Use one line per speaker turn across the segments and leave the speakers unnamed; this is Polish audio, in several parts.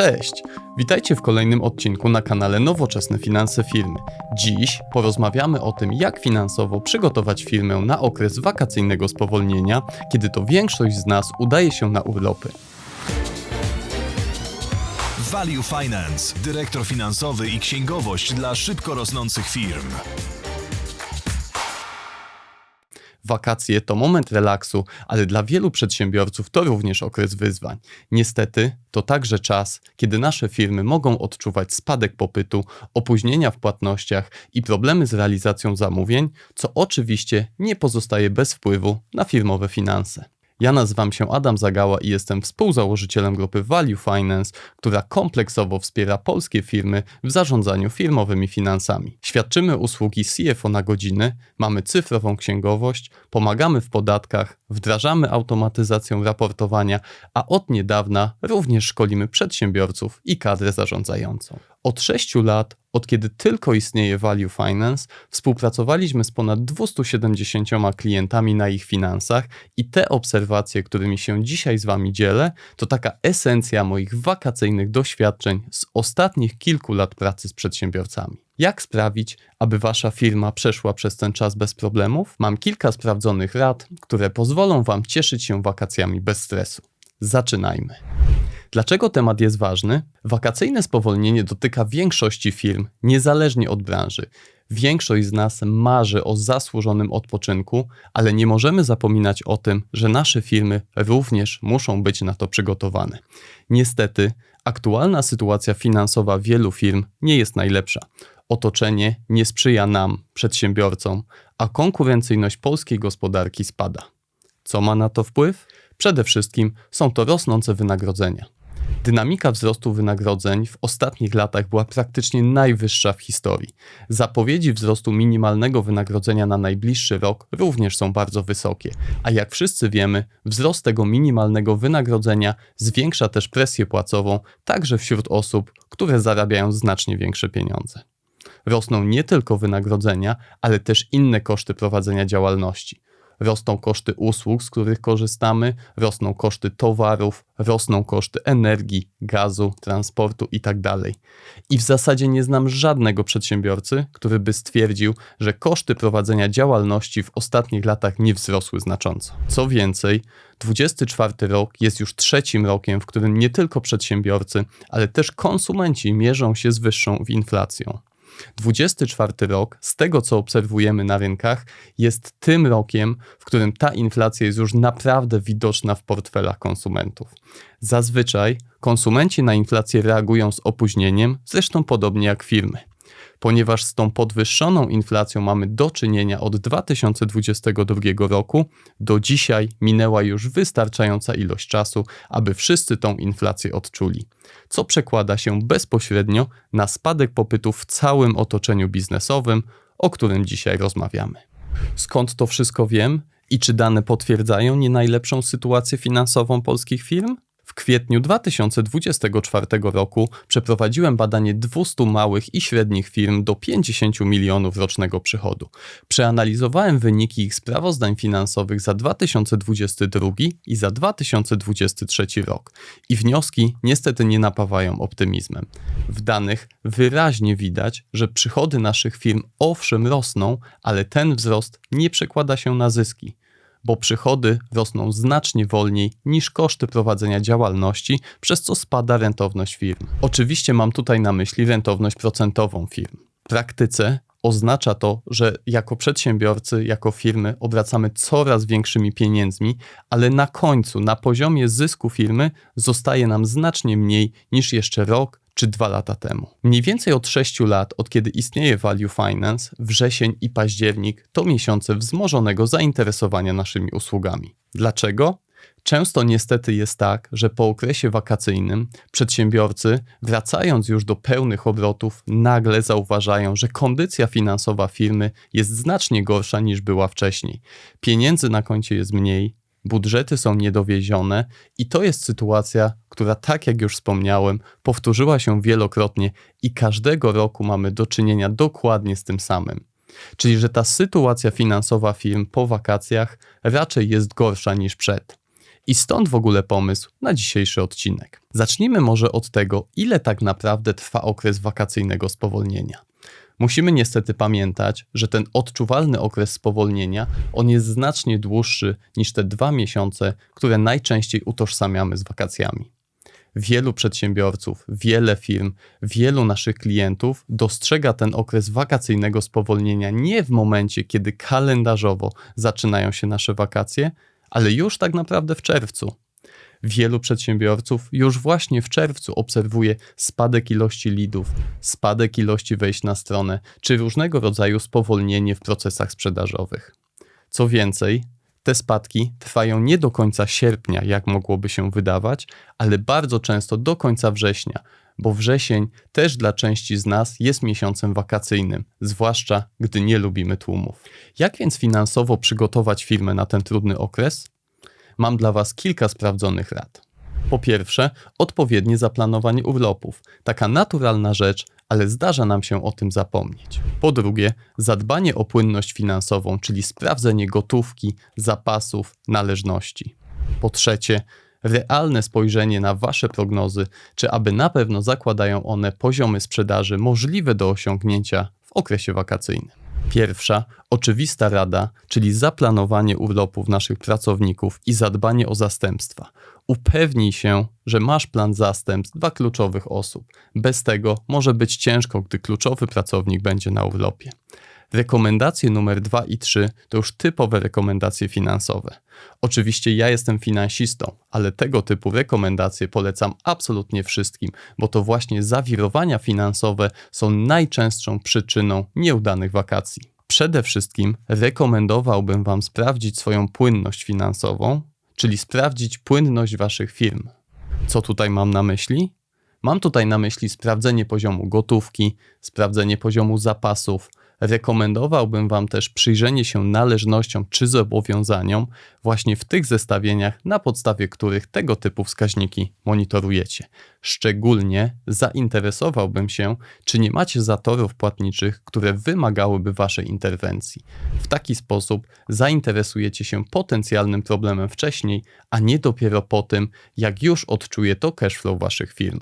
Cześć! Witajcie w kolejnym odcinku na kanale Nowoczesne Finanse Firmy. Dziś porozmawiamy o tym, jak finansowo przygotować firmę na okres wakacyjnego spowolnienia, kiedy to większość z nas udaje się na urlopy.
Value Finance, dyrektor finansowy i księgowość dla szybko rosnących firm.
Wakacje to moment relaksu, ale dla wielu przedsiębiorców to również okres wyzwań. Niestety, to także czas, kiedy nasze firmy mogą odczuwać spadek popytu, opóźnienia w płatnościach i problemy z realizacją zamówień, co oczywiście nie pozostaje bez wpływu na firmowe finanse. Ja nazywam się Adam Zagała i jestem współzałożycielem grupy Value Finance, która kompleksowo wspiera polskie firmy w zarządzaniu firmowymi finansami. Świadczymy usługi CFO na godziny, mamy cyfrową księgowość, pomagamy w podatkach, wdrażamy automatyzację raportowania, a od niedawna również szkolimy przedsiębiorców i kadrę zarządzającą. Od 6 lat, od kiedy tylko istnieje Value Finance, współpracowaliśmy z ponad 270 klientami na ich finansach i te obserwacje, którymi się dzisiaj z Wami dzielę, to taka esencja moich wakacyjnych doświadczeń z ostatnich kilku lat pracy z przedsiębiorcami. Jak sprawić, aby Wasza firma przeszła przez ten czas bez problemów? Mam kilka sprawdzonych rad, które pozwolą Wam cieszyć się wakacjami bez stresu. Zaczynajmy. Dlaczego temat jest ważny? Wakacyjne spowolnienie dotyka większości firm, niezależnie od branży. Większość z nas marzy o zasłużonym odpoczynku, ale nie możemy zapominać o tym, że nasze firmy również muszą być na to przygotowane. Niestety, aktualna sytuacja finansowa wielu firm nie jest najlepsza. Otoczenie nie sprzyja nam, przedsiębiorcom, a konkurencyjność polskiej gospodarki spada. Co ma na to wpływ? Przede wszystkim są to rosnące wynagrodzenia. Dynamika wzrostu wynagrodzeń w ostatnich latach była praktycznie najwyższa w historii. Zapowiedzi wzrostu minimalnego wynagrodzenia na najbliższy rok również są bardzo wysokie, a jak wszyscy wiemy, wzrost tego minimalnego wynagrodzenia zwiększa też presję płacową także wśród osób, które zarabiają znacznie większe pieniądze. Rosną nie tylko wynagrodzenia, ale też inne koszty prowadzenia działalności rosną koszty usług, z których korzystamy, rosną koszty towarów, rosną koszty energii, gazu, transportu itd. I w zasadzie nie znam żadnego przedsiębiorcy, który by stwierdził, że koszty prowadzenia działalności w ostatnich latach nie wzrosły znacząco. Co więcej, 24 rok jest już trzecim rokiem, w którym nie tylko przedsiębiorcy, ale też konsumenci mierzą się z wyższą inflacją. 24 rok, z tego co obserwujemy na rynkach, jest tym rokiem, w którym ta inflacja jest już naprawdę widoczna w portfelach konsumentów. Zazwyczaj konsumenci na inflację reagują z opóźnieniem, zresztą podobnie jak firmy ponieważ z tą podwyższoną inflacją mamy do czynienia od 2022 roku, do dzisiaj minęła już wystarczająca ilość czasu, aby wszyscy tą inflację odczuli, co przekłada się bezpośrednio na spadek popytu w całym otoczeniu biznesowym, o którym dzisiaj rozmawiamy. Skąd to wszystko wiem i czy dane potwierdzają nie najlepszą sytuację finansową polskich firm? W kwietniu 2024 roku przeprowadziłem badanie 200 małych i średnich firm do 50 milionów rocznego przychodu. Przeanalizowałem wyniki ich sprawozdań finansowych za 2022 i za 2023 rok. I wnioski niestety nie napawają optymizmem. W danych wyraźnie widać, że przychody naszych firm owszem rosną, ale ten wzrost nie przekłada się na zyski bo przychody rosną znacznie wolniej niż koszty prowadzenia działalności, przez co spada rentowność firm. Oczywiście mam tutaj na myśli rentowność procentową firm. W praktyce oznacza to, że jako przedsiębiorcy, jako firmy obracamy coraz większymi pieniędzmi, ale na końcu, na poziomie zysku firmy zostaje nam znacznie mniej niż jeszcze rok czy dwa lata temu. Mniej więcej od 6 lat, od kiedy istnieje Value Finance, wrzesień i październik to miesiące wzmożonego zainteresowania naszymi usługami. Dlaczego? Często niestety jest tak, że po okresie wakacyjnym przedsiębiorcy, wracając już do pełnych obrotów, nagle zauważają, że kondycja finansowa firmy jest znacznie gorsza niż była wcześniej. Pieniędzy na koncie jest mniej, budżety są niedowiezione i to jest sytuacja, która, tak jak już wspomniałem, powtórzyła się wielokrotnie i każdego roku mamy do czynienia dokładnie z tym samym. Czyli, że ta sytuacja finansowa firm po wakacjach raczej jest gorsza niż przed. I stąd w ogóle pomysł na dzisiejszy odcinek. Zacznijmy może od tego, ile tak naprawdę trwa okres wakacyjnego spowolnienia. Musimy niestety pamiętać, że ten odczuwalny okres spowolnienia, on jest znacznie dłuższy niż te dwa miesiące, które najczęściej utożsamiamy z wakacjami. Wielu przedsiębiorców, wiele firm, wielu naszych klientów dostrzega ten okres wakacyjnego spowolnienia nie w momencie, kiedy kalendarzowo zaczynają się nasze wakacje, ale już tak naprawdę w czerwcu. Wielu przedsiębiorców już właśnie w czerwcu obserwuje spadek ilości lidów, spadek ilości wejść na stronę, czy różnego rodzaju spowolnienie w procesach sprzedażowych. Co więcej, te spadki trwają nie do końca sierpnia, jak mogłoby się wydawać, ale bardzo często do końca września, bo wrzesień też dla części z nas jest miesiącem wakacyjnym, zwłaszcza gdy nie lubimy tłumów. Jak więc finansowo przygotować firmę na ten trudny okres? Mam dla Was kilka sprawdzonych rad. Po pierwsze, odpowiednie zaplanowanie urlopów. Taka naturalna rzecz, ale zdarza nam się o tym zapomnieć. Po drugie, zadbanie o płynność finansową, czyli sprawdzenie gotówki, zapasów, należności. Po trzecie, realne spojrzenie na Wasze prognozy, czy aby na pewno zakładają one poziomy sprzedaży możliwe do osiągnięcia w okresie wakacyjnym. Pierwsza, oczywista rada, czyli zaplanowanie urlopów naszych pracowników i zadbanie o zastępstwa. Upewnij się, że masz plan zastępstw dla kluczowych osób. Bez tego może być ciężko, gdy kluczowy pracownik będzie na urlopie. Rekomendacje numer 2 i 3 to już typowe rekomendacje finansowe. Oczywiście ja jestem finansistą, ale tego typu rekomendacje polecam absolutnie wszystkim, bo to właśnie zawirowania finansowe są najczęstszą przyczyną nieudanych wakacji. Przede wszystkim rekomendowałbym Wam sprawdzić swoją płynność finansową, czyli sprawdzić płynność Waszych firm. Co tutaj mam na myśli? Mam tutaj na myśli sprawdzenie poziomu gotówki, sprawdzenie poziomu zapasów, Rekomendowałbym Wam też przyjrzenie się należnościom czy zobowiązaniom właśnie w tych zestawieniach, na podstawie których tego typu wskaźniki monitorujecie. Szczególnie zainteresowałbym się, czy nie macie zatorów płatniczych, które wymagałyby Waszej interwencji. W taki sposób zainteresujecie się potencjalnym problemem wcześniej, a nie dopiero po tym, jak już odczuje to cashflow Waszych firm.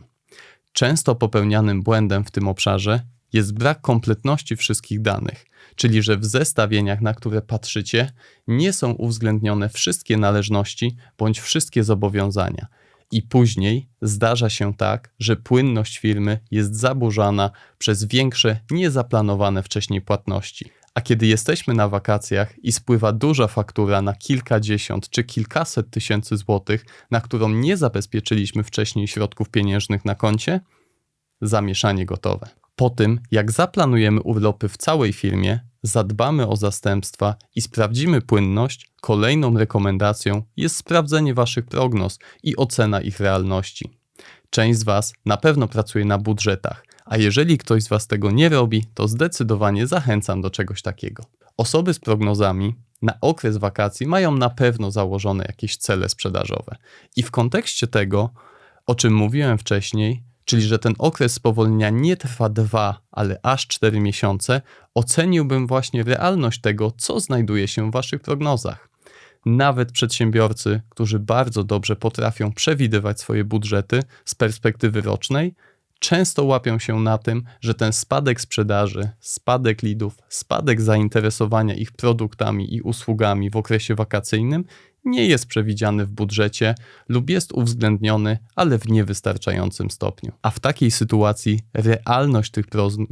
Często popełnianym błędem w tym obszarze jest brak kompletności wszystkich danych, czyli że w zestawieniach, na które patrzycie, nie są uwzględnione wszystkie należności bądź wszystkie zobowiązania. I później zdarza się tak, że płynność firmy jest zaburzana przez większe, niezaplanowane wcześniej płatności. A kiedy jesteśmy na wakacjach i spływa duża faktura na kilkadziesiąt czy kilkaset tysięcy złotych, na którą nie zabezpieczyliśmy wcześniej środków pieniężnych na koncie, zamieszanie gotowe. Po tym, jak zaplanujemy urlopy w całej firmie, zadbamy o zastępstwa i sprawdzimy płynność, kolejną rekomendacją jest sprawdzenie Waszych prognoz i ocena ich realności. Część z Was na pewno pracuje na budżetach, a jeżeli ktoś z Was tego nie robi, to zdecydowanie zachęcam do czegoś takiego. Osoby z prognozami na okres wakacji mają na pewno założone jakieś cele sprzedażowe. I w kontekście tego, o czym mówiłem wcześniej, czyli że ten okres spowolnienia nie trwa dwa, ale aż cztery miesiące, oceniłbym właśnie realność tego, co znajduje się w Waszych prognozach. Nawet przedsiębiorcy, którzy bardzo dobrze potrafią przewidywać swoje budżety z perspektywy rocznej, często łapią się na tym, że ten spadek sprzedaży, spadek lidów, spadek zainteresowania ich produktami i usługami w okresie wakacyjnym nie jest przewidziany w budżecie lub jest uwzględniony, ale w niewystarczającym stopniu. A w takiej sytuacji realność tych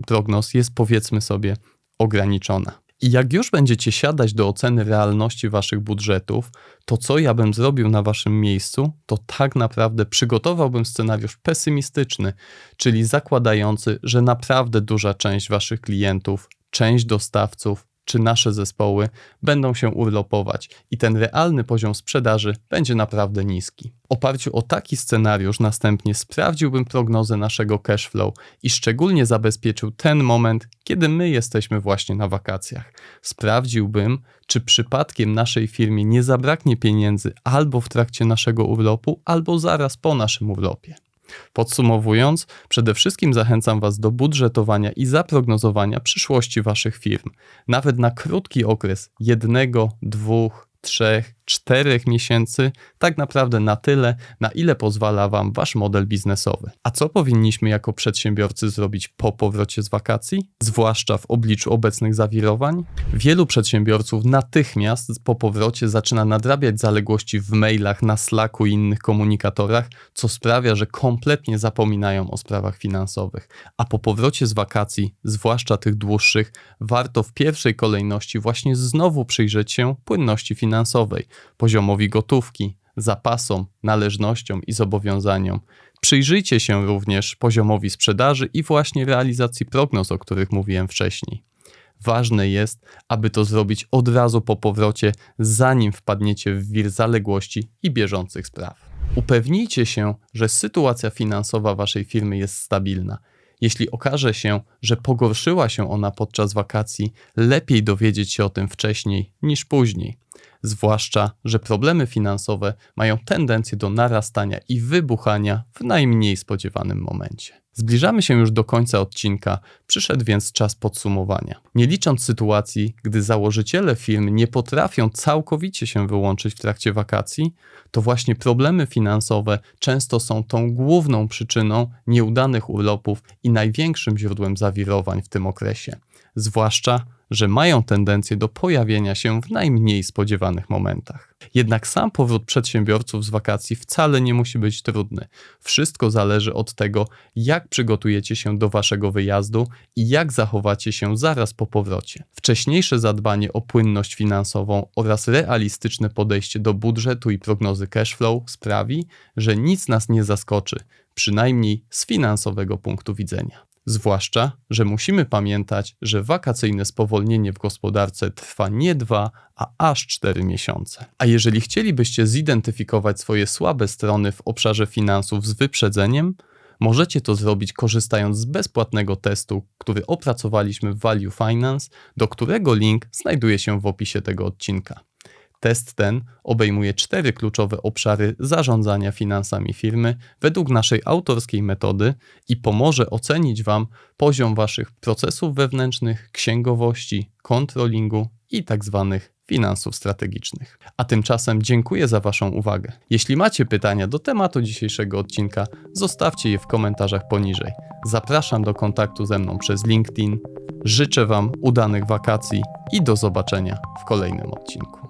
prognoz jest powiedzmy sobie ograniczona. I jak już będziecie siadać do oceny realności waszych budżetów, to co ja bym zrobił na waszym miejscu, to tak naprawdę przygotowałbym scenariusz pesymistyczny, czyli zakładający, że naprawdę duża część waszych klientów, część dostawców, czy nasze zespoły będą się urlopować i ten realny poziom sprzedaży będzie naprawdę niski. W oparciu o taki scenariusz następnie sprawdziłbym prognozę naszego cash flow i szczególnie zabezpieczył ten moment, kiedy my jesteśmy właśnie na wakacjach. Sprawdziłbym, czy przypadkiem naszej firmie nie zabraknie pieniędzy albo w trakcie naszego urlopu, albo zaraz po naszym urlopie. Podsumowując, przede wszystkim zachęcam Was do budżetowania i zaprognozowania przyszłości Waszych firm. Nawet na krótki okres jednego, dwóch, 3-4 miesięcy, tak naprawdę na tyle, na ile pozwala Wam Wasz model biznesowy. A co powinniśmy jako przedsiębiorcy zrobić po powrocie z wakacji, zwłaszcza w obliczu obecnych zawirowań? Wielu przedsiębiorców natychmiast po powrocie zaczyna nadrabiać zaległości w mailach, na Slacku i innych komunikatorach, co sprawia, że kompletnie zapominają o sprawach finansowych. A po powrocie z wakacji, zwłaszcza tych dłuższych, warto w pierwszej kolejności właśnie znowu przyjrzeć się płynności finansowej, poziomowi gotówki, zapasom, należnościom i zobowiązaniom. Przyjrzyjcie się również poziomowi sprzedaży i właśnie realizacji prognoz, o których mówiłem wcześniej. Ważne jest, aby to zrobić od razu po powrocie, zanim wpadniecie w wir zaległości i bieżących spraw. Upewnijcie się, że sytuacja finansowa waszej firmy jest stabilna. Jeśli okaże się, że pogorszyła się ona podczas wakacji, lepiej dowiedzieć się o tym wcześniej niż później. Zwłaszcza, że problemy finansowe mają tendencję do narastania i wybuchania w najmniej spodziewanym momencie. Zbliżamy się już do końca odcinka, przyszedł więc czas podsumowania. Nie licząc sytuacji, gdy założyciele firm nie potrafią całkowicie się wyłączyć w trakcie wakacji, to właśnie problemy finansowe często są tą główną przyczyną nieudanych urlopów i największym źródłem zawirowań w tym okresie. Zwłaszcza, że mają tendencję do pojawienia się w najmniej spodziewanych momentach. Jednak sam powrót przedsiębiorców z wakacji wcale nie musi być trudny. Wszystko zależy od tego, jak przygotujecie się do waszego wyjazdu i jak zachowacie się zaraz po powrocie. Wcześniejsze zadbanie o płynność finansową oraz realistyczne podejście do budżetu i prognozy cashflow sprawi, że nic nas nie zaskoczy, przynajmniej z finansowego punktu widzenia. Zwłaszcza, że musimy pamiętać, że wakacyjne spowolnienie w gospodarce trwa nie dwa, a aż cztery miesiące. A jeżeli chcielibyście zidentyfikować swoje słabe strony w obszarze finansów z wyprzedzeniem, możecie to zrobić korzystając z bezpłatnego testu, który opracowaliśmy w Value Finance, do którego link znajduje się w opisie tego odcinka. Test ten obejmuje cztery kluczowe obszary zarządzania finansami firmy według naszej autorskiej metody i pomoże ocenić Wam poziom Waszych procesów wewnętrznych, księgowości, kontrolingu i tzw. finansów strategicznych. A tymczasem dziękuję za Waszą uwagę. Jeśli macie pytania do tematu dzisiejszego odcinka, zostawcie je w komentarzach poniżej. Zapraszam do kontaktu ze mną przez LinkedIn. Życzę Wam udanych wakacji i do zobaczenia w kolejnym odcinku.